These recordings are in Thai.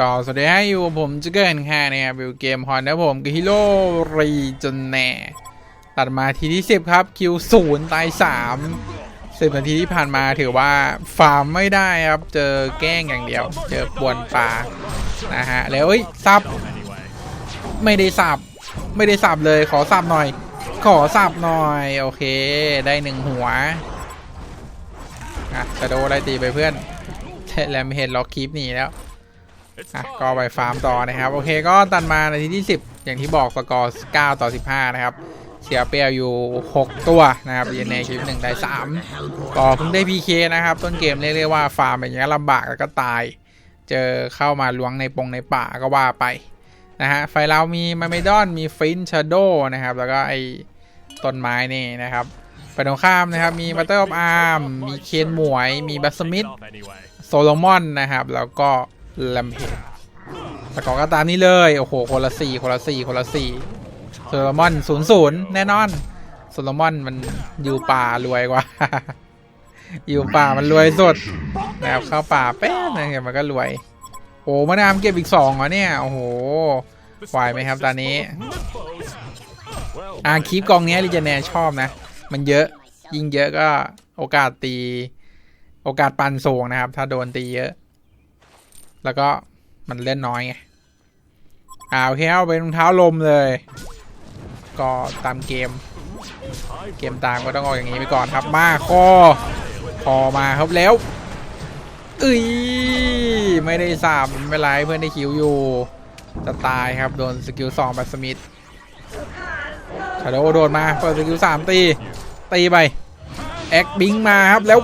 ก็สวัสดีให้อยู่ผมจะเกินค่ะนะครับอยู่เกมฮอนนะผมกับฮิโร่รีจนแน่ ตัดมาทีที่ 10 ครับ คิวศูนย์ตาย3สิบนาทีที่ผ่านมาถือว่าฟาร์มไม่ได้ครับ เจอแกล้งอย่างเดียว เจอปวนป่านะฮะ แล้วเอ้ยซับ ไม่ได้สับ ไม่ได้สับเลยขอสับหน่อย ขอสับหน่อย โอเค ได้หนึ่งหัวอะจะโดอะไรตีไปเพื่อนแลมเห็นล็อกคีปหนีแล้ว อะก็ไปฟาร์มต่อนะครับ โอเคก็ตันมาในที่ที่ 10 อย่างที่บอกสกอร์9ต่อ 15 นะครับเสียเปรียบอยู่ 6 ตัวนะครับเยนเนคลิปหนึ่งได้3ก็เพิ่งได้ PK นะครับ ต้นเกมเรียกได้ว่าฟาร์มอย่างเงี้ยลำบากแล้วก็ตาย เจอเข้ามาล้วงในปงในป่าก็ว่าไปนะฮะไฟเรามีมาเมดอนมีฟินชาโดนะครับ แล้วก็ไอต้นไม้นี่นะครับไปตรงข้ามนะครับ มีบัตเตอร์ออฟอาร์มมีเคนหมวย มีบัสมิธโซโลมอนนะครับ แล้วก็แลมเพจสกอร์ก็ตามนี้เลย โอ้โห คนละสี่คนละสี่คนละสี่โซโลมอนศูนย์ศูนย์แน่นอนโซโลมอนมันอยู่ป่ารวยกว่า อยู่ป่ามันรวยสุดนะครับเข้าป่าแป๊บนึงเดี๋ยมันก็รวย โอ้มะนาวเก็บอีกสองเหรอเนี่ย โอ้โหไหวไหมครับตอนนี้อาคลิปกองนี้ลิเจเนชอบนะ มันเยอะ ยิ่งเยอะก็โอกาสตี โอกาสปันสูงนะครับ ถ้าโดนตีเยอะ แล้วก็มันเล่นน้อยไงอ่าโอเคเอาเป็นรองเท้าลมเลย ก็ตามเกม เกมตามก็ต้องออกอย่างนี้ไปก่อนครับมาคอคอมาครับแล้วเอ้ยไม่ได้สามไม่ไรเพื่อนได้คิวอยู่จะตายครับโดนสกิลสองแบบสมิธชาโดโดนมาเปิดสกิลสามตี ตีไปแอคบิงมาครับแล้ว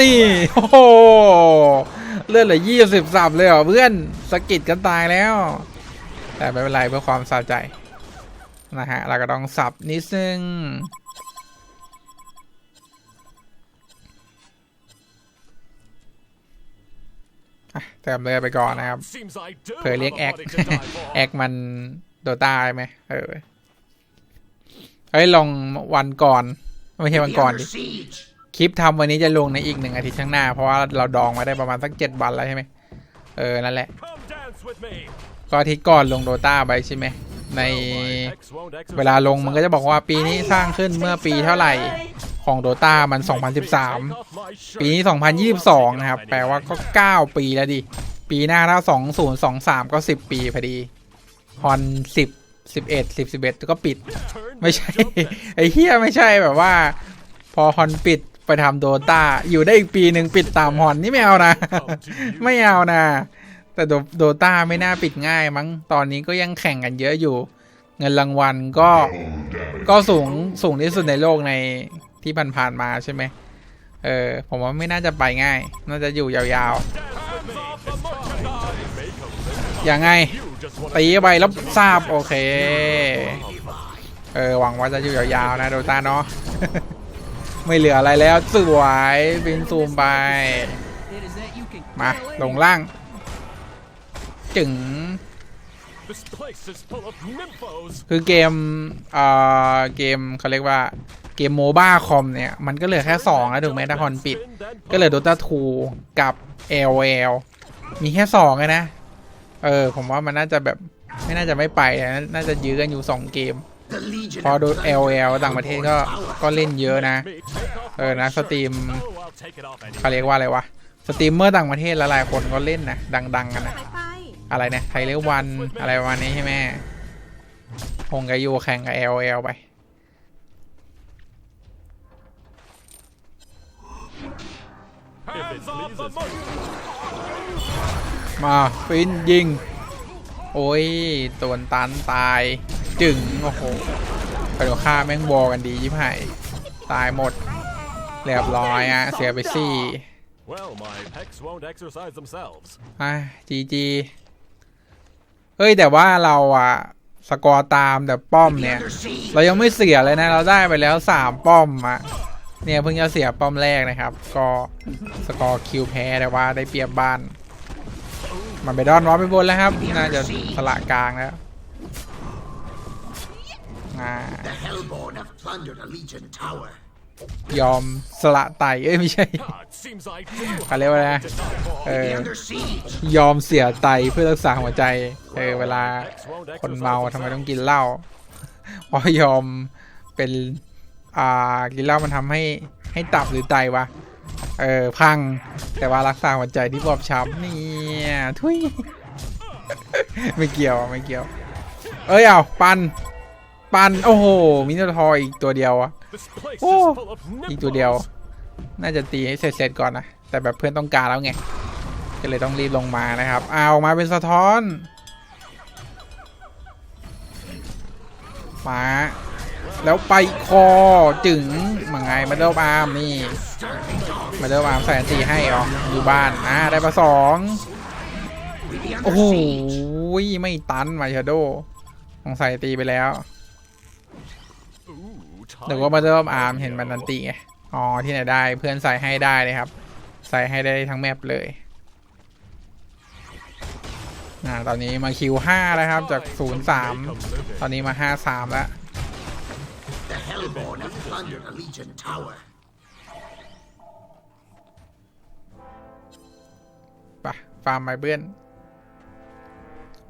นี่โอ้โห เลือดเหลือยี่สิบสับเลยเหรอเพื่อนสกิดกันตายแล้ว แต่ไม่เป็นไรเพื่อความสะใจนะฮะเราก็ต้องสับนิดนึงอะเติมเลยไปก่อนนะครับเผื่อเรียกแอคแอคมันโดตายไหมเออเฮ้ยลงวันก่อน ไม่ใช่วันก่อนดิ ลิปทำวันนี้จะลงในอีกหนึ่งอาทิตย์ข้างหน้า เพราะว่าเราดองมาได้ประมาณสักเจ็ดวันแล้วใช่ไหมเออ นั่นแหละ ก็อาทิตย์ก่อนลงโดตาไปใช่ไหม ในเวลาลงมันก็จะบอกว่าปีนี้สร้างขึ้นเมื่อปีเท่าไหร่ของโดตามัน 2013 ปีนี้ 2022 นะครับ แปลว่าก็ 9 ปีแล้วดิ ปีหน้าถ้า2023 ก็ 10 ปีพอดีฮอน10 11 10 11 ก็ปิด ไม่ใช่ ไอ้เฮียไม่ใช่แบบว่า พอฮอนปิด ไปทำโดตาอยู่ได้อีกปีหนึ่งปิดตามฮอนนี่ไม่เอานะ ไม่เอานะ แต่โดโดตาไม่น่าปิดง่ายมั้งตอนนี้ก็ยังแข่งกันเยอะอยู่ เงินรางวัลก็ก็สูงสูงที่สุดในโลกในที่ผ่านๆมาใช่ไหมเออผมว่าไม่น่าจะไปง่าย น่าจะอยู่ยาวๆอย่างไงตีไปแล้วทราบโอเค เออหวังว่าจะอยู่ยาวๆนะโดตาเนาะ ไม่เหลืออะไรแล้วสวยบินซูมไป มาลงล่าง จึงคือเกมเอ่อเกมเขาเรียกว่าเกมโมบ้าคอมเนี่ย มันก็เหลือแค่2แล้วถูกไหมถ้าฮอนปิด ก็เหลือ Dota 2กับ LL มีแค่2เลยนะ เออ ผมว่ามันน่าจะแบบ ไม่น่าจะไม่ไปนะน่าจะยื้อกันอยู่ 2 เกม พอดู LL ต่างประเทศก็ก็เล่นเยอะนะ เออนะสตรีมเขาเรียกว่าอะไรวะสตรีมเมอร์ต่างประเทศหลายๆคนก็เล่นนะดัง ๆ กันนะ อะไรเนี่ยไทยเรียกวันอะไรประมาณนี้ใช่ไหมคงกับยูแข่งกับ LL ไปมาฟินยิง โอ้ยตัวตันตาย จึงโอ้โหไปดูฆ่าแม่งวอกันดียิบหายตายหมดเรียบร้อยอะเสียไปสี่ Well, my pecs won't exercise themselves. อะจีจีเฮ้ยแต่ว่าเราอะสกอร์ตามแต่ป้อมเนี่ย เรายังไม่เสียเลยนะ เราได้ไปแล้วสามป้อมอะเนี่ยเพิ่งจะเสียป้อมแรกนะครับ ก็สกอร์คิวแพ้แต่ว่าได้เปรียบบ้าน มันไปดอนวอลไปบนแล้วครับ น่าจะสละกลางแล้ว ยอมสละไตเอ้ยไม่ใช่ Ah, it seems I do เขาเรียกว่าอะไรนะ to die for. เออยอมเสียไตเพื่อรักษาหัวใจ เออเวลาคนเมาทำไมต้องกินเหล้าเพราะยอมเป็นอ่ากินเหล้ามันทำให้ให้ตับหรือไตวะเออพังแต่ว่ารักษาหัวใจที่บอบช้ำเนี่ยทุยไม่เกี่ยวไม่เกี่ยว เอ้ยเอาปัน ปันโอ้โหมิโนทอร์อีกตัวเดียวอะ This place is Oh, full of อีกตัวเดียว nipples. น่าจะตีให้เสร็จๆก่อนนะแต่แบบเพื่อนต้องการแล้วไงก็เลยต้องรีบลงมานะครับเอาออกมาเป็นสะท้อนมาแล้วไปคอจึงมังไงมาเดิลอาร์มนี่มาเดิลอาร์มใส่อันตีให้อ๋ออยู่บ้านอ่าได้มาสองโอ้โหไม่ตันมาชาโดของใส่ตีไปแล้ว Ooh, หรือว่ามาเดิมอาร์มเห็นมันนันติไงอ๋อที่ไหนได้เพื่อนใส่ให้ได้เลยครับ ใส่ให้ได้ทั้งแมปเลยอ่าตอนนี้มาคิวห้าแล้วครับจากศูนย์สามตอนนี้มาห้าสามแล้ว The Hellborn have plundered a Legion tower. ปะฟาร์มไมเบิ้ล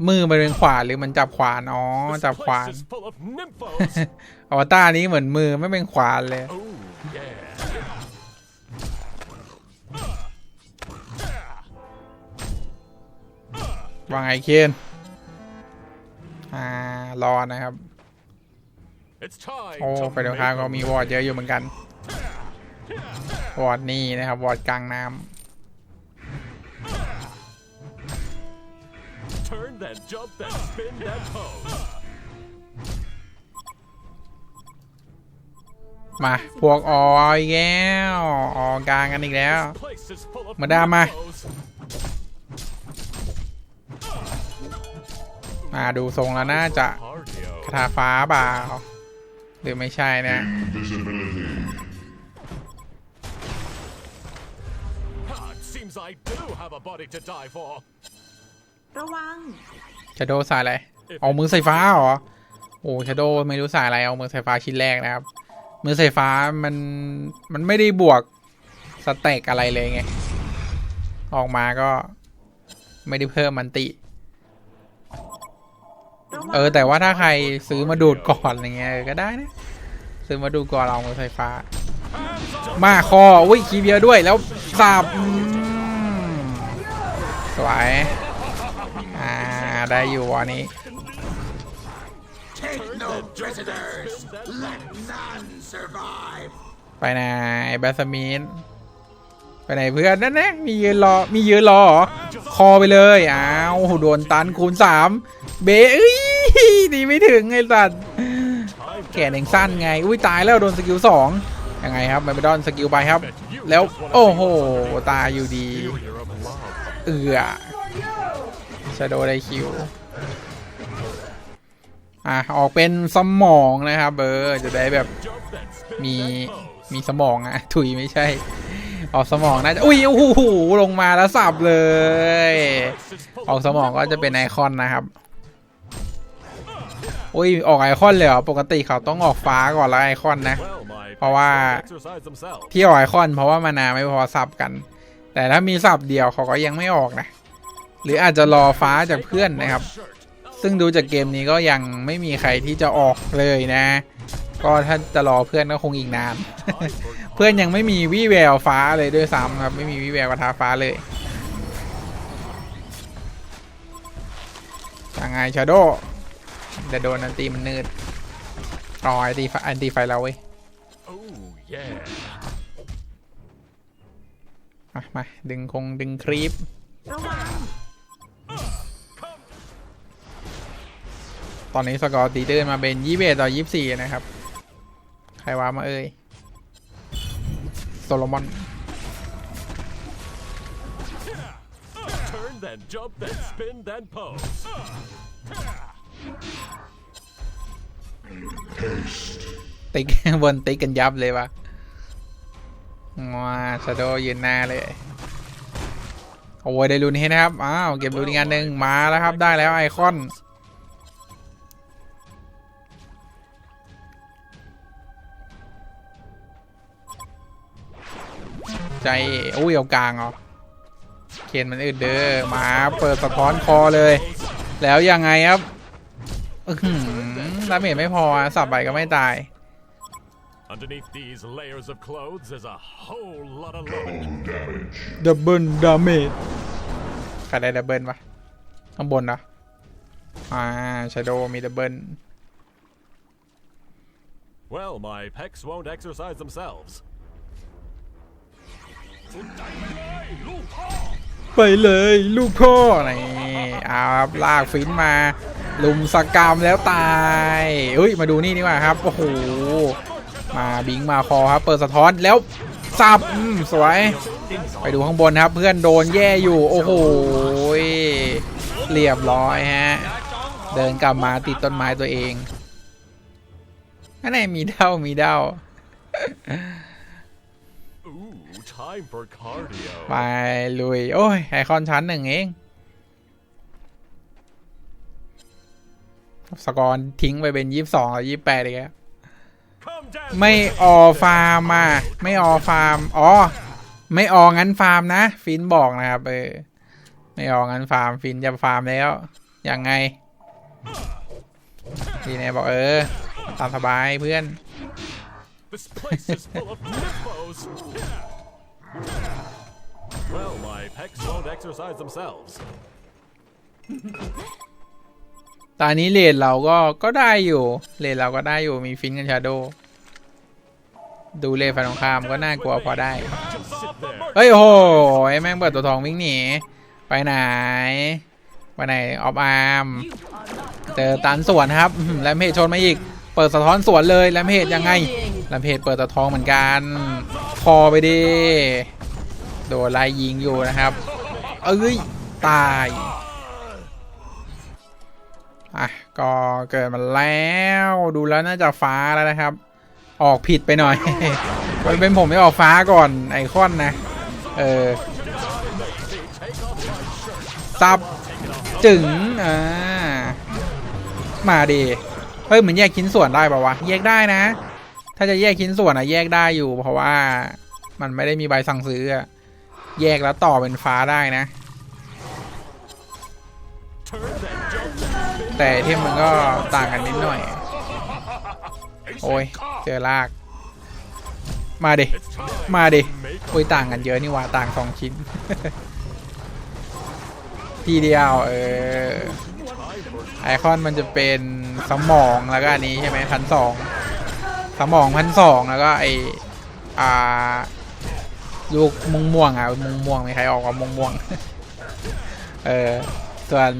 มือมันเป็นขวานหรือมันจับขวานอ๋อ This จับขวาน place is full of nymphos. อวตารนี้เหมือนมือไม่เป็นขวานเลย oh, yeah. ว่าไงเคนอ่ารอนะครับ It's time โอ้ to ไปเดี๋ยวข้างก็ make มีวอร์ดเยอะอยู่เหมือนกัน วอร์ดนี่นะครับ วอร์ดกลางน้ a- Turn then jump then spin then pose. ำมาพวกออีกแล้วออกลางกันอีกแล้ว This place is full of มาดามมา nymphos. มาดูทรงแล้วน่าจะ Cardio. คาถาฟ้าเปล่าหรือไม่ใช่นะ Ah, it seems I do have a body to die for. ระวังชาโดสายอะไรเอามือไฟฟ้าเหรอ โอ้ชาโดไม่รู้สายอะไร เอามือไฟฟ้าชิ้นแรกนะครับ มือไฟฟ้ามันมันไม่ได้บวกสเต็กอะไรเลยไง ออกมาก็ไม่ได้เพิ่มมันติระวังเออ แต่ว่าถ้าใครซื้อมาดูดก่อนอย่างเงี้ยเออก็ได้นะ ซื้อมาดูดก่อนเอามือไฟฟ้า มาคอ อุ้ยคีย์เบียร์ด้วยแล้วสับอืมสวยอ่า ได้อยู่อันนี้ Take no prisoners. Let none survive. ไปไหนแบสมินไปไหนเพื่อนนั่นนะมียืนรอ มียืนรอเหรอ คอไปเลย อ้าวโดนตันคูณสามเบเอ้ยหนีไม่ถึงไอ้สัตว์ Time แขนเองสั้นไง อุ้ยตายแล้วโดนสกิลสองยังไงครับไมเบดอนสกิลไปครับ แล้ว โอ้โห ตายอยู่ดี failure of love. เอือ ชโดไดคิวอะออกเป็นสมองนะครับเบอร์จะได้แบบมีมีสมองอะถุยไม่ใช่ ออกสมองน่าจะอุ้ยโอ้โหลงมาแล้วสับเลย ออกสมองก็จะเป็นไอคอนนะครับอุ้ยออกไอคอนเลยเหรอปกติเขาต้องออกฟ้าก่อนแล้วไอคอนนะ เพราะว่าที่ออกไอคอน เพราะว่ามานาไม่พอสับกัน แต่ถ้ามีสับเดียวเขาก็ยังไม่ออกนะ หรืออาจจะรอฟ้าจากเพื่อนนะครับ ซึ่งดูจากเกมนี้ก็ยังไม่มีใครที่จะออกเลยนะ ก็ถ้าจะรอเพื่อนก็คงอีกนาน เพื่อนยังไม่มีวี่แววฟ้าเลยด้วยซ้ำครับ ไม่มีวี่แววกระทาฟ้าเลยยังไงชาโดแต่โดนอันตีมันนืดรอไอตีไฟอันตีไฟเราเว้ยมามาดึงคงดึงครีป ตอนนี้สกอร์ตีตื้นมาเป็นยี่สิบต่อยี่สี่นะครับ ใครว่ามาเอ่ยโซโลมอน Turn then jump then spin then pose. ติ๊กบนติ๊กกันยับเลยวะว้าชาโดยืนหน้าเลยโอ้ยได้ลุ้นให้นะครับ อ้าว เก็บลุ้นอีกอันหนึ่งมาแล้วครับ ได้แล้วไอคอน ใจอุ้ยเอากลางเหรอเคนมันอึดเด้อมาเปิดสะท้อนคอเลย แล้วยังไงครับอื้อหือดาเมจไม่พออะสับไปก็ไม่ตาย Underneath these layers of clothes is a whole lot of loving. ดับเบิลดาเมจใครได้ดับเบิลปะข้างบนนะอ่าชาโดมีดับเบิล Well, my pecs won't exercise themselves. ไปเลยลูกพ่อนี่เอาครับลากฟินมา ลุมสกรรมแล้วตายเฮ้ยมาดูนี่ดีกว่าครับโอ้โหมาบิงมาคอครับเปิดสะท้อนแล้วสับสวย ไปดูข้างบนครับเพื่อนโดนแย่อยู่ โอ้โหเรียบร้อยฮะ เดินกลับมาติดต้นไม้ตัวเองอันไหนมีเด้ามีเด้า ไปลุย โอ้ยไอคอนชั้นหนึ่งเอง สกอร์ทิ้งไปเป็นยี่สิบสองยี่สิบแปดเลยครับ Come down. ไม่ออฟาร์มมาไม่ออฟาร์มอ๋อไม่อองั้นฟาร์มนะ ฟินบอกนะครับเออไม่อองั้นฟาร์มฟินจะฟาร์มแล้วยังไงดีเนบอกเออ ตามสบายเพื่อน Well, my pecs won't exercise themselves. ตอนนี้เลนเราก็ก็ได้อยู่ เลนเราก็ได้อยู่มีฟินกับชาโด ดูเลนฝ่ายตรงข้ามก็น่ากลัวพอได้ Just sit there. เฮ้ยโอ้โหไอ้แม่งเปิดตัวทองวิ่งหนี ไปไหน ไปไหนออฟอาร์ม เจอตันสวนครับอื้อหือแลมเพจชนมาอีก เปิดสะท้อนสวนเลยแลมเพจยังไงแลมเพจเปิดตัวทองเหมือนกัน คอไปดิโดนไล่ยิงอยู่นะครับเอ้ยตายอะก็เกิดมาแล้วดูแล้วน่าจะฟ้าแล้วนะครับ ออกผิดไปหน่อยมันเป็นผมไม่ออกฟ้าก่อนไอคอนนะเออซับจึงอ่ามาดีเฮ้ยเหมือนแยกชิ้นส่วนได้ป่าวะแยกได้นะ ถ้าจะแยกชิ้นส่วนอะแยกได้อยู่ เพราะว่ามันไม่ได้มีใบสั่งซื้ออะแยกแล้วต่อเป็นฟ้าได้นะ แต่เทมมันก็ต่างกันนิดหน่อย โอ้ย เจอลาก มาดิ มาดิ โอ้ยต่างกันเยอะนี่หว่าต่างสองชิ้น ทีเดียว เออไอคอนมันจะเป็นสมองแล้วก็อันนี้ใช่ไหมพันสอง สมองพันสองแล้วก็ไออ่าลูกมงม่วงอะมงม่วงมีใครออกกับมงม่วงเออส่วน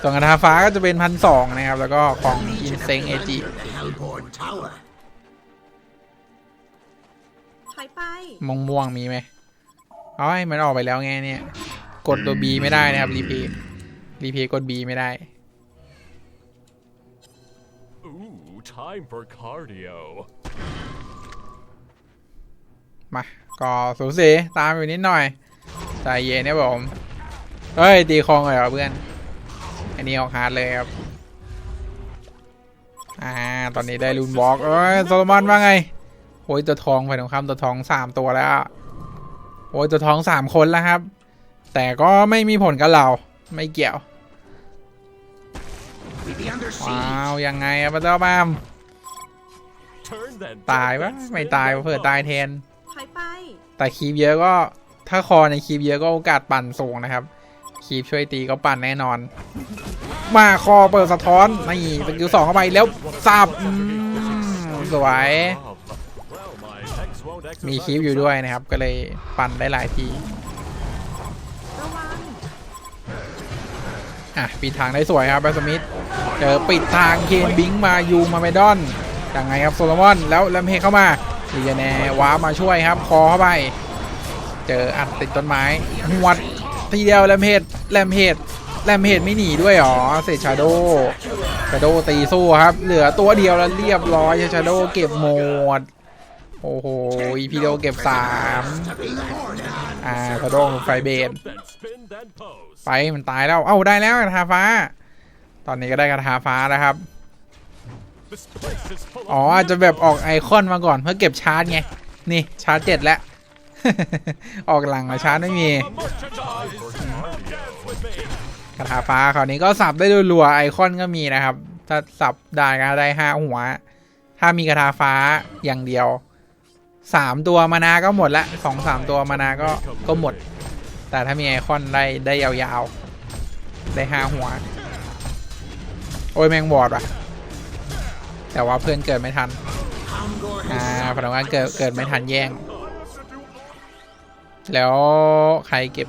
ส่วนกระทาฟ้าก็จะเป็นพันสองนะครับ แล้วก็ของอินเซงเอจิม่วงม่วงมีไหมเอ้ยมันออกไปแล้วไงเนี่ย กดตัว B ไม่ได้นะครับรีเพย์รีเพย์กด B ไม่ได้ time for cardio. มาก็สูสีตามอยู่นิดหน่อยใจเย็นนี่ยผมเฮ้ย ตีคองเลยเหรอเพื่อน อันนี้ออกฮาร์ดเลยครับ อ่า ตอนนี้ได้ลูนบล็อกเอ้ยโซโลมอนว่าไง โอ้ย ตัวทองไปตรงข้ามตัวทองสามตัวแล้ว โอ้ย ตัวทองสามคนแล้วครับ แต่ก็ไม่มีผลกับเรา ไม่เกี่ยว ว้าวยังไงอะพระเจ้าบ้ามตายปะไม่ตายเผื่อตายแทนแต่คีบเยอะก็ถ้าคอในคีบเยอะก็โอกาสปั่นสูงนะครับ คีบช่วยตีก็ปั่นแน่นอน มาคอเปิดสะท้อนนี่สกิลสองเข้าไปแล้วสับสวย มีคีบอยู่ด้วยนะครับ ก็เลยปั่นได้หลายที อะปิดทางได้สวยครับแบสมิธเจอปิดทางเคนบิงมายูมาเมดอนยังไงครับโซโลมอนแล้วแลมเพเข้ามาลีแนว้ามาช่วยครับ คอเข้าไป เจออัดติดต้นไม้หวดทีเดียวแลมเพดแลมเพดแลมเพดไม่หนีด้วยหรอเศษชาโดชาโดตีสู้ครับ เหลือตัวเดียวแล้วเรียบร้อยชาโดเก็บหมด โอ้โหอีพีโดเก็บสามอ่าชาโดงไฟเบด Jump then spin then pose. ไปมันตายแล้ว เอ้าได้แล้วกระทาฟ้า ตอนนี้ก็ได้กระทาฟ้าแล้วครับ อ๋ออาจจะแบบออกไอคอนมาก่อนเพื่อเก็บชาร์จไง นี่ชาร์จเจ็ดแล้ว ออกหลังมาชาร์จไม่มี Merchandise dance with me. คาฟ้าคราวนี้ก็สับได้รัวๆไอคอนก็มีนะครับ ถ้าสับได้ก็ได้ห้าหัว ถ้ามีคาถาฟ้าอย่างเดียว สามตัวมานาก็หมดละสองสามตัวมานาก็ก็หมด แต่ถ้ามีไอคอนได้ได้ยาวๆ ได้ห้าหัว โอ้ยแมงบอดว่ะ แต่ว่าเพื่อนเกิดไม่ทัน อ่าพนักงานเกิดเกิดไม่ทันแย่ง แล้วใครเก็บ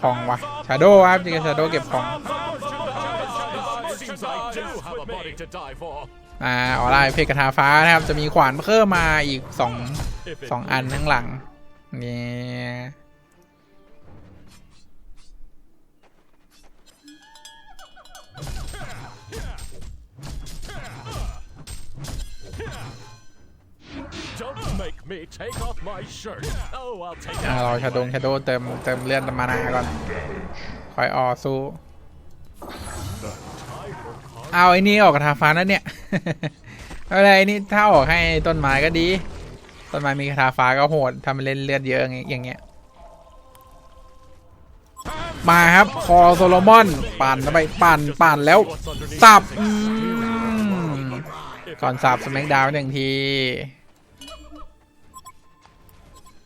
ของวะชาโดครับจิกชาโดเก็บของ Seems I do have a body to die for. อ่าออร่าเพกกระทาฟ้านะครับ จะมีขวานเพิ่มมาอีกสอง สองอันข้างหลังนี่ Don't make me take off my shirt. Oh, I'll take อ่า it. เราชาโดงชาโดเติมเติมเลือดมานาก่อน คอยออสู้ เอาไอ้นี่ออกกระทาฟ้านั่นเนี่ยไม่เป็นไรไอ้นี่ถ้าออกให้ต้นไม้ก็ดี ต้นไม้มีกระทาฟ้าก็โหดทำให้เล่นเลือดเยอะอย่างเงี้ย มาครับคอโซโลมอน ปั่นไปปั่นปั่นแล้วสับก่อนสับสมักดาวหนึ่งที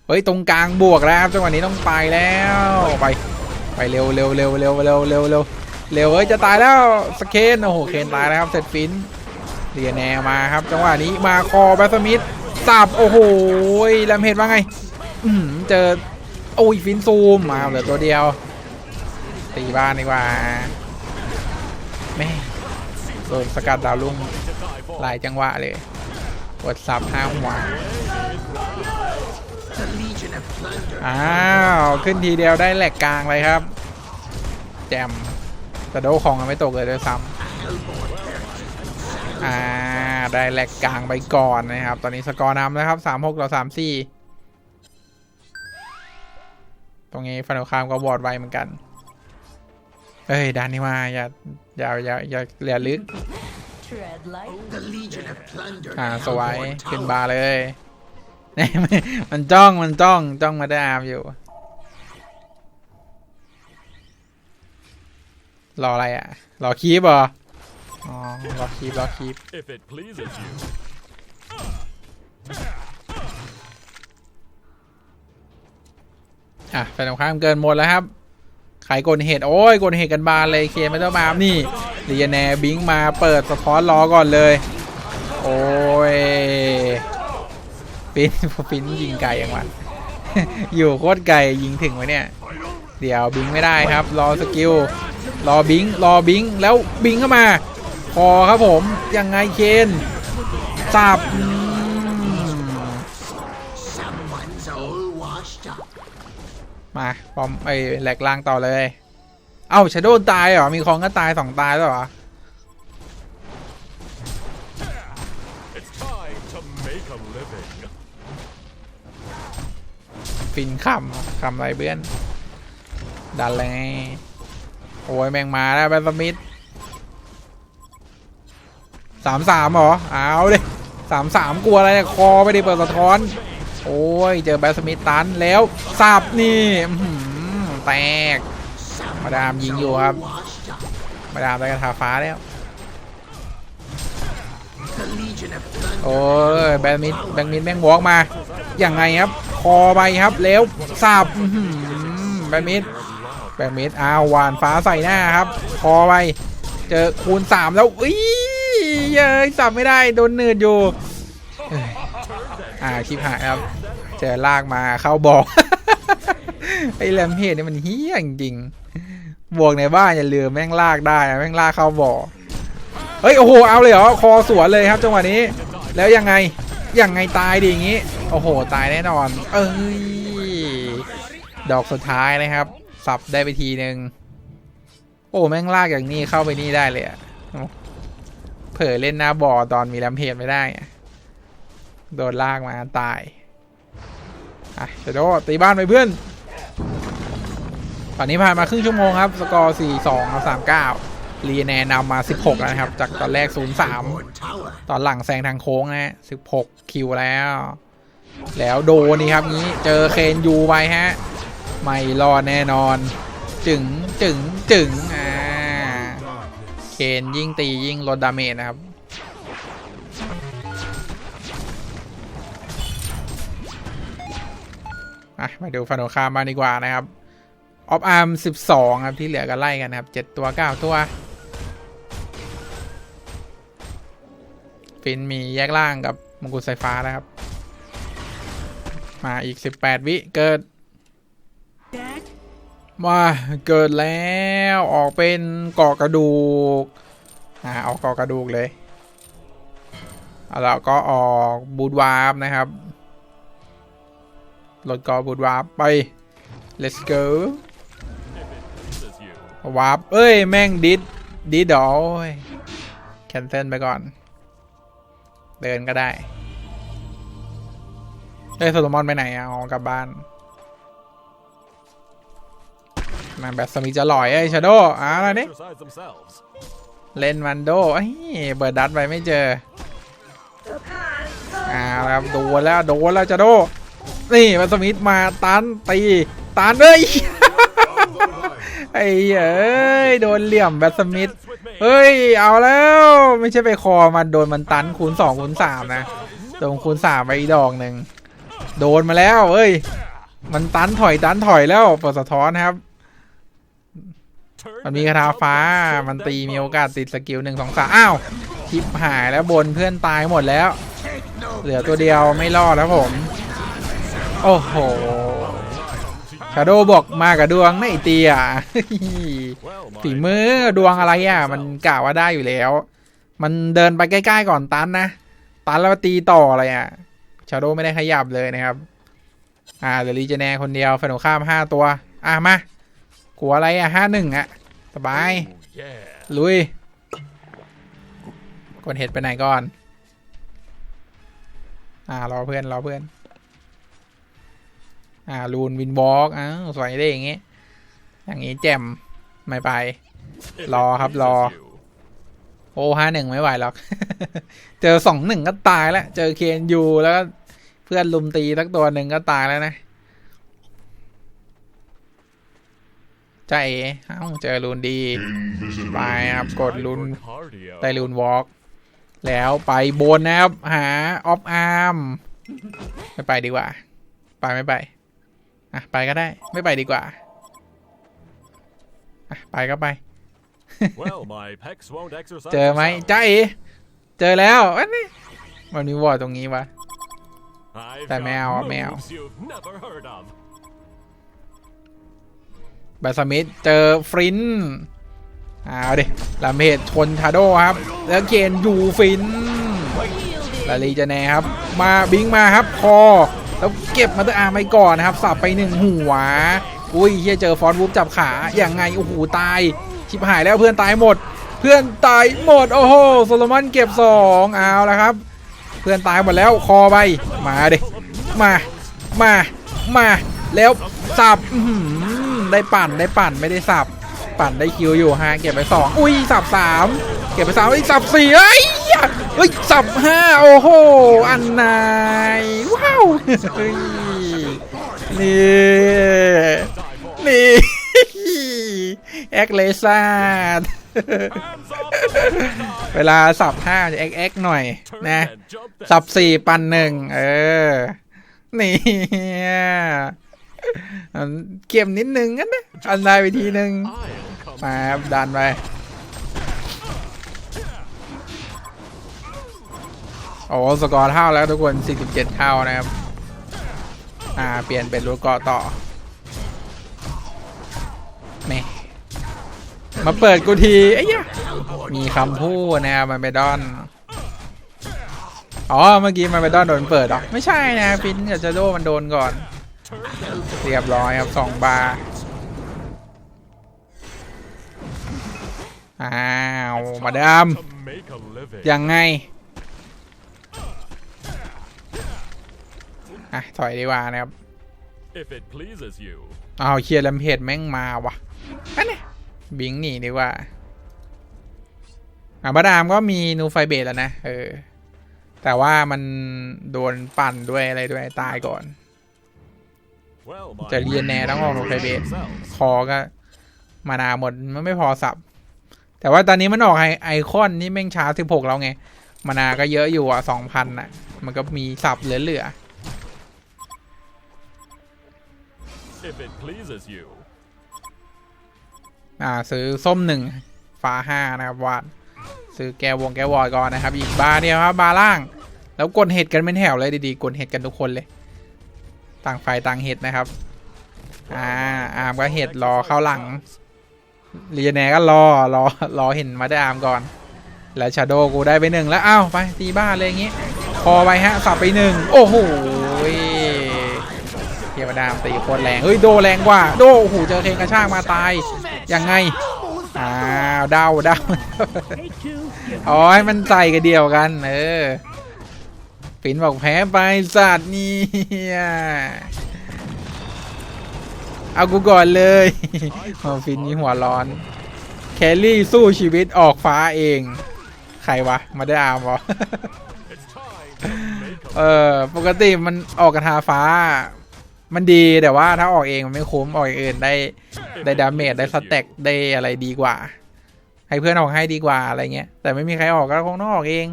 เฮ้ย ตรงกลางบวกแล้วครับจังหวะนี้ต้องไปแล้ว ไป ไปเร็วเร็วเร็วเร็วเร็วเร็วเร็วเร็วเอ้ยจะตายแล้วสเคนโอ้โหเคนตายแล้วครับเสร็จฟินเรียแนมาครับ จังหวะนี้มาคอแบสมิธ สับโอ้โหแลมเฮดว่าไง อืมเจอโอ้ยฟินซูมมาเหลือตัวเดียว ตีบ้านดีกว่าแม่โดนสกัดดาวลุ่งหลายจังหวะเลยกดซับห้าหัวอ้าว ขึ้นทีเดียวได้แหลกกลางเลยครับ แจมแต่โดของไม่ตกเลยด้วยซ้ำอ่า ได้แหลกกลางไปก่อนนะครับ ตอนนี้สกอร์นำนะครับสามหกต่อสามสี่ตรงนี้ฟันเอคามก็วอดไวเหมือนกัน เอ้ยดานนี้มาอย่าอย่าอย่าอย่าอย่าลึก อ่าสวยขึ้นบาร์เลยมันจ้องมันจ้องจ้องมาได้อาร์มอยู่ รออะไรอะ รอคีบเห รออ๋อรอคีบรอคีบ If it pleases you. อะแฟนตรงข้ามเกินหมดแล้วครับ ขายกลเหตุ โอ้ยกลเหตุกันบานเลยเคไม่ต้องมานี่ลียแนบิงมาเปิดสะท้อนล้อก่อนเลย โอ้ยปินปินยิงไกลอย่างวะอยู่โคตรไกลยิงถึงไว้เนี่ย เดี๋ยวบิงไม่ได้ครับ รอสกิลรอบิงรอบิงแล้วบิงเข้ามา พอครับผม ยังไงเคนสับมาปอมไอ้แหลกลางต่อเลย เอ้าชาโดนตายเหรอ มีของก็ตายสองตายแล้วเหรอฟินคำคำไรเบื้อนดันเลยโอ้ยแมงมาแล้วแบนสมิธ สามสามเหรอ เอาเลยสามสามกลัวอะไรเนี่ย คอไม่ได้เปิดสะท้อน โอ้ย เจอแบสมิตันแล้วสับนี่แตก มาดามยิงอยู่ครับ มาดามได้กระทาฟ้าแล้ว โอ้ย แบนมิดแบนมิดแม่งวอกมา อย่างไงครับ คอไปครับ แล้วสับแบนมิดแบนมิดอ้าวหวานฟ้าใส่หน้าครับ คอไป เจอคูณสามแล้วอุ้ย เย้ยสับไม่ได้โดนเนืดอยู่อ่าคลิปหายครับเจอลากมาเข้าบอกไอ้แรมเพจนี่มันเฮี้ยจริงบวกในบ้านอย่าลืมแม่งลากได้แม่งลากเข้าบ่อเฮ้ยโอ้โหเอาเลยเหรอคอสวนเลยครับจังหวะนี้ แล้วยังไงยังไงตายดีอย่างงี้โอ้โหตายแน่นอน เอ้ยดอกสุดท้ายนะครับ สับได้ไปทีหนึ่งโอ้แม่งลากอย่างนี้เข้าไปนี่ได้เลยอะโอ้เผลอเล่นหน้าบ่อตอนมีแรมเพจไม่ได้ โดนลากมาตาย อะเดี๋ยตีบ้านไปเพื่อน ตอนนี้ผ่านมาครึ่งชั่วโมงครับ สกอร์ 4-2กับ39ลีแนนำมา 16 แล้วนะครับ จากตอนแรก 0-3 ตอนหลังแซงทางโค้งนะ 16 คิวแล้ว แล้วโดนนี่ครับนี้เจอเคนยูไปฮะ ไม่รอดแน่นอน จึงจึงจึงอ่า นยิ่งตียิ่งลดดาเมจนะครับ มาดูฟันโนคามบ้าดีกว่านะครับ ออฟอาร์ม 12 ครับ ที่เหลือก็ไล่กันนะครับ 7 ตัว 9 ตัว ฟินมีแยกล่างกับมงกุฎสายฟ้านะครับ มาอีก 18 วิ เกิด มาเกิดแล้วออกเป็นเกาะกระดูกอ่าออกเกาะกระดูกเลยเอาแล้วก็ออกบูดวาร์ปนะครับลดกาะบูดวาร์ปไป let's go วาร์ปเอ้ย แม่งดิดดิดดอยแคนเซิลไปก่อน เดินก็ได้เอ้ยโซโลมอนไปไหนอะอ๋อกลับบ้าน มาแบบสมิธจะลอยไอ้ชาโดอะอะไรนี่เล่นมันโดเอ้ยเบิร์ดดัตไปไม่เจออ่าแล้วครับโดนแล้วโดนแล้วจะโดนี่มันสมิธมาตันตีตันเอ้ยไอ้เอ้ยโดนเหลี่ยมแบทสมิธเฮ้ยเอาแล้วไม่ใช่ไปคอมันโดนมันตันคูณสองคูณสามนะโดนคูณสามไปอีดอกหนึ่งโดนมาแล้วเอ้ยมันตันถอยตันถอยแล้วปลดสะท้อนครับ มันมีคาถาฟ้า มันตีมีโอกาสติดสกิลหนึ่งสองสามอ้าวชิปหายแล้วบนเพื่อนตายหมดแล้ว เหลือตัวเดียวไม่รอดแล้วผม โอ้โห ชาโดบอกมากับดวงไม่เตีย Well, ฝี my มือดวงอะไรอะ มันกะว่าได้อยู่แล้ว มันเดินไปใกล้ๆก่อนตันนะ ตันแล้วตีต่ออะไรอะ ชาโดไม่ได้ขยับเลยนะครับ อ่าเดลีเจแนคนเดียวแฟนของข้ามห้าตัว อะมา กลัวอะไรอะห้าหนึ่งอะสบาย Ooh, yeah. ลุยกดเห็ดไปไหนก่อน อ่ารอเพื่อนรอเพื่อน อ่าลูนวินวอล์กอ้าวสวยได้อย่างงี้ อย่างงี้แจ่มไม่ไป If Law it ครับ pleases รอ you. โอ้ห้าหนึ่งไม่ไหวหรอก เจอสองหนึ่งก็ตายแล้ว เจอเคนยูแล้วก็เพื่อนลุมตีสักตัวหนึ่งก็ตายแล้วนะ ใจาเอ๋เอ้าเจอลูนดีไปครับกด Time ลูน for cardio. ได้ลูนวอล์กแล้วไปบนนะครับหาออฟอาร์มไม่ไปดีกว่า ไปไม่ไปอะไปก็ได้ไม่ไปดีกว่าอะไปก็ไป Well, my pecs won't exercise เจอไหม themselves. จ้าเอ๋เจอแล้วอันนี้มันมีวอร์ดตรงนี้วะ I've แต่ไม่เอา got อะไม่เแบสมิธเจอฟรินเอาดิลาเมดชนชาโดครับ แล้วเกนยูฟินลาลีจะแนครับ มาบิงมาครับคอ แล้วเก็บมาตอร์อาร์ไปก่อนนะครับ สับไปหนึ่งหัว อุ้ยเฮียเจอฟอนวูฟจับขาอย่างไง โอ้โห ตาย ชิบหายแล้วเพื่อนตายหมด เพื่อนตายหมด โอ้โหโซโลมอนเก็บสองเอาแล้วครับ เพื่อนตายหมดแล้วคอไป มาดิมา มา มา แล้วสับอื ได้ปั่นได้ปั่นไม่ได้สับ ปั่นได้คิวอยู่ฮะเก็บไปสองอุ้ยสับสามเก็บไปสามเอ้ยสับสี่เอ้ยเฮ้ยสับห้าโอ้โหอันนายว้าวเฮ้ยนี่นี่แอคเลซ่าเวลาสับห้าจะแอคแอคหน่อยนะ สับสี่ปันหนึ่งเออ นี่ เก็บนิดนึงกันนะอันได้ไปทีนึงมาครับดันไปโอ้สกอร์เท่าแล้วทุกคน 47 เท่านะครับ อ่า เปลี่ยนเป็นรูทเกาะต่อแม่มาเปิดกูทีไอ้ยะมีคำพูดนะครับมันไปดอน อ๋อ เมื่อกี้มันไปดอนโดนเปิดหรอ ไม่ใช่นะฟินกับจาโดมันโดนก่อน เรียบร้อยครับสองบาร์อ้าวมาดามยังไงอะถอยดีกว่านะครับ If it pleases you. อ้าวเคลียร์ลมเพจแม่งมาวะอันนี้บิงหนีดีกว่าอะมาดามก็มีนูไฟเบสแล้วนะเออแต่ว่ามันโดนปั่นด้วยอะไรด้วยตายก่อน จะเรียนแน่ต้องออกโนไคเบส themselves. คอก็ มานาหมดมันไม่พอสับ แต่ว่าตอนนี้มันออกไอไอคอนนี่แม่งช้าสิบหกแล้วไง มานาก็เยอะอยู่อะสองพันอะ มันก็มีสับเหลือ If it pleases you. ๆอ่าซื้อส้มหนึ่งฟ้าห้านะครับวาดซื้อแกวงแกวอยก่อนนะครับ อีกบาร์เดียวครับบาร์ล่าง แล้วกดเห็ดกันเป็นแถวเลยดีๆกดเห็ดกันทุกคนเลย ต่างฝ่ายต่างเห็ดนะครับ อ่าอาร์มก็เห็ดรอเข้าหลังเรียนแนก็รอรอรอเห็นมาได้อาร์มก่อน แล้วชาโดกูได้ไปหนึ่งแล้วอ้าวไปตีบ้านเลยอย่างงี้คอไปฮะสับไปหนึ่งโอ้โหเทวดามตีโคตรแรงเฮ้ยโดแรงกว่าโดโอ้โหเจอเคงกระชากมาตายยังไงอ้าวเดาเดาอ๋อให้มันใส่กันเดียวกันเออ ปินบอกแพ้ไปสัตว์นี่เอากูก่อนเลยโอ้ฟินนี่หัวร้อน แคลรี่สู้ชีวิตออกฟ้าเอง ใครวะ มาได้อามวะเออ ปกติมันออกกระทาฟ้า มันดีแต่ว่าถ้าออกเองมันไม่คุ้ม ออกอย่างอื่นได้ ได้ดาเมจได้สแต็กได้อะไรดีกว่า ให้เพื่อนออกให้ดีกว่าอะไรเงี้ย แต่ไม่มีใครออกก็คงต้องออกเอง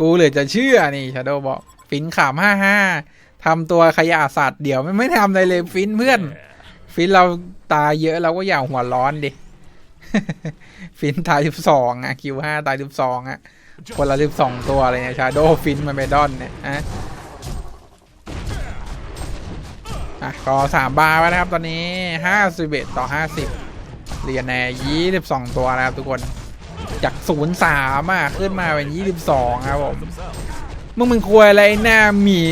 กูเหลยจะเชื่อนี่ชาโดบอก ฟินขามห้าห้าทำตัวขยะสัตว์เดี๋ยวไม่ไม่ทำอะไรเลยฟินเพื่อน ฟินเราตายเยอะเราก็อย่าหัวร้อนดิ ฟินตายสิบสองอะคิวห้าตายสิบสองอะคนละสิบสองตัวเลยเนี่ยชาโดฟินมันไปดอนเนี่ยอะอะก็สามบาร์ไว้นะครับตอนนี้ห้าสิบเอ็ดต่อห้าสิบ เรียนแน่ยี่สิบสองตัวนะครับทุกคน จากศูนย์สามอะขึ้นมาเป็นยี่สิบสองครับผมมึงมึงควยอะไรหน้าหมี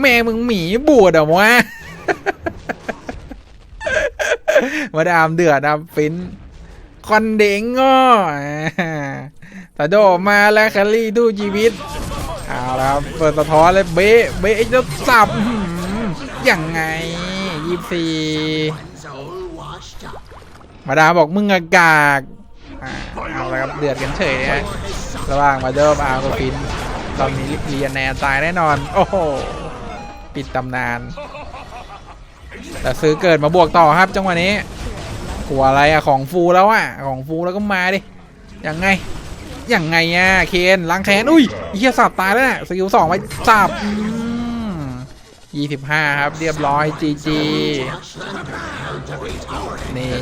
แม่มึงหมีบูดเหรอวะมาดามเดือดนะฟินคอนเด้งง้อต่โดมาแล้วแคลรี่ดูชีวิตเอาละครับเปิดสะท้อนเลยเบะเบะจะสับอื้อหือยังไง ยี่สี่มาดามบอกมึงอากากอ่าเอาละครับเดือดกันเฉยฮะระหว่างมาเดิมอาร์กับฟินตอนนี้เรียนแนตายแน่นอน โอ้โห ปิดตำนาน แต่ซื้อเกิดมาบวกต่อครับจังหวะนี้กลัวอะไรอะของฟูแล้วอะของฟูแล้วก็มาดิยังไงยังไงอะเคนล้างแค้นอุ้ยเฮียสับตายแล้วนะสกิลสองไปสับ ยี่สิบห้าครับเรียบร้อยจีจีนี่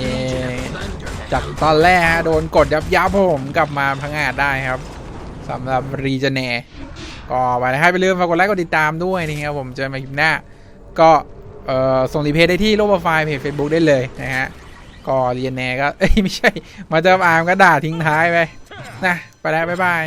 จากตอนแรกฮะโดนกดยับยับผมกลับมาพังงาดได้ครับสำหรับรีเจเน่ก็ไปให้ไปลืมฝากกดไลค์กดติดตามด้วยนะครับผมเจอกันใหม่คลิปหน้า ก็เออส่งรีเพย์ได้ที่โลกโปรไฟล์เพจ Facebook ได้เลยนะฮะก็เรียนแน่ก็เอ้ยไม่ใช่ มาเจออาร์มก็ด่าทิ้งท้ายไปนะ ไปแล้วบ๊ายบาย